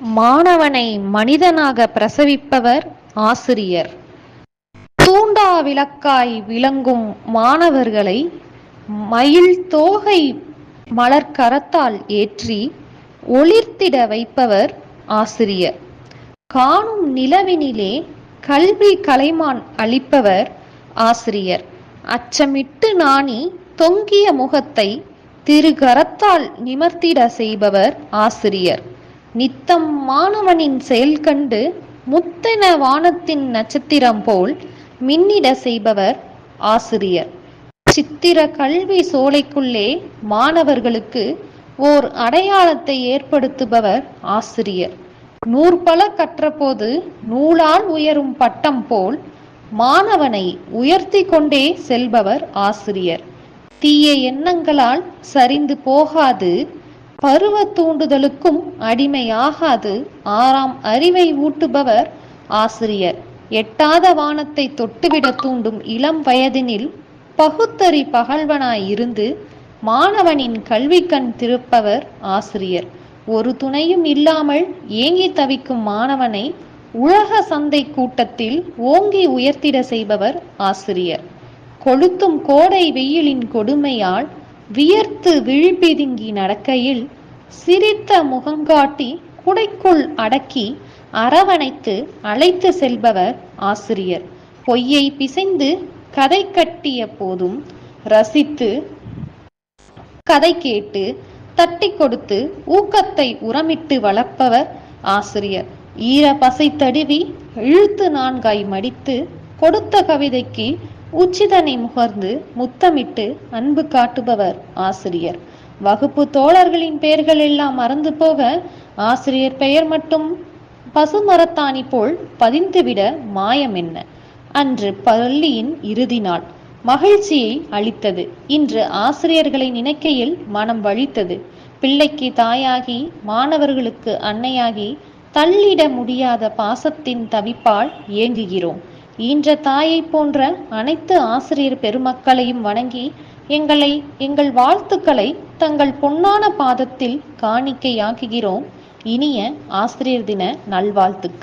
மாணவனை மனிதனாக பிரசவிப்பவர் ஆசிரியர். தூண்டா விளக்காய் விளங்கும் மாணவர்களை மயில் தோகை மலர்கரத்தால் ஏற்றி ஒளிர்த்திட வைப்பவர் ஆசிரியர். காணும் நிலவினிலே கல்வி கலைமான் அளிப்பவர் ஆசிரியர். அச்சமிட்டு நாணி தொங்கிய முகத்தை திருகரத்தால் நிமர்த்திட செய்பவர் ஆசிரியர். நித்தம் மாணவனின் செயல் கண்டு முத்தென வானத்தின் நட்சத்திரம் போல் மின்னிட செய்பவர் ஆசிரியர். சித்திர கல்வி சோலைக்குள்ளே மாணவர்களுக்கு ஓர் அடையாளத்தை ஏற்படுத்துபவர் ஆசிரியர். நூற்பல கற்றபோது நூலால் உயரும் பட்டம் போல் மாணவனை உயர்த்தி கொண்டே செல்பவர் ஆசிரியர். தீய எண்ணங்களால் சரிந்து போகாது பருவ தூண்டுதலுக்கும் அடிமையாகாது. ஆறாம் அறிவை ஊட்டுபவர் ஆசிரியர். எட்டாத வானத்தை தொட்டுவிட தூண்டும் இளம் வயதினில் பகுத்தறி பகல்வனாய் இருந்து மாணவனின் கல்வி கண் திருப்பவர் ஆசிரியர். ஒரு துணையும் இல்லாமல் ஏங்கி தவிக்கும் மாணவனை உலக சந்தை கூட்டத்தில் ஓங்கி உயர்த்திட செய்பவர் ஆசிரியர். கொளுத்தும் கோடை வெயிலின் கொடுமையால் வியர்த்து விழிபிதுங்கி நடக்கையில் சிரித்த முகங்காட்டி குடைக்குள் அடக்கி அரவணைத்து அழைத்து செல்பவர் ஆசிரியர். பொய்யை பிசைந்து கதை கட்டிய போதும் ரசித்து கதை கேட்டு தட்டி கொடுத்து ஊக்கத்தை உரமிட்டு வளர்ப்பவர் ஆசிரியர். ஈர பசை தடுவி இழுத்து நான்காய் மடித்து கொடுத்த கவிதைக்கு உச்சிதனை முகர்ந்து முத்தமிட்டு அன்பு காட்டுபவர் ஆசிரியர். வகுப்பு தோழர்களின் பெயர்கள் எல்லாம் மறந்து போக ஆசிரியர் பெயர் மட்டும் பசுமரத்தாணி போல் பதிந்துவிட மாயம் என்ன? அன்று பள்ளியின் இறுதி நாள். மகிழ்ச்சியை அளித்தது. இன்று ஆசிரியர்களை நினைக்கையில் மனம் வழித்தது. பிள்ளைக்கு தாயாகி மாணவர்களுக்கு அன்னையாகி தள்ளிட முடியாத பாசத்தின் தவிப்பால் ஏங்குகிறோம். ஈன்ற தாயை போன்ற அனைத்து ஆசிரியர் பெருமக்களையும் வணங்கி எங்களை எங்கள் வாழ்த்துக்களை தங்கள் பொன்னான பாதத்தில் காணிக்கையாக்குகிறோம். இனிய ஆசிரியர் தின நல்வாழ்த்துக்கள்.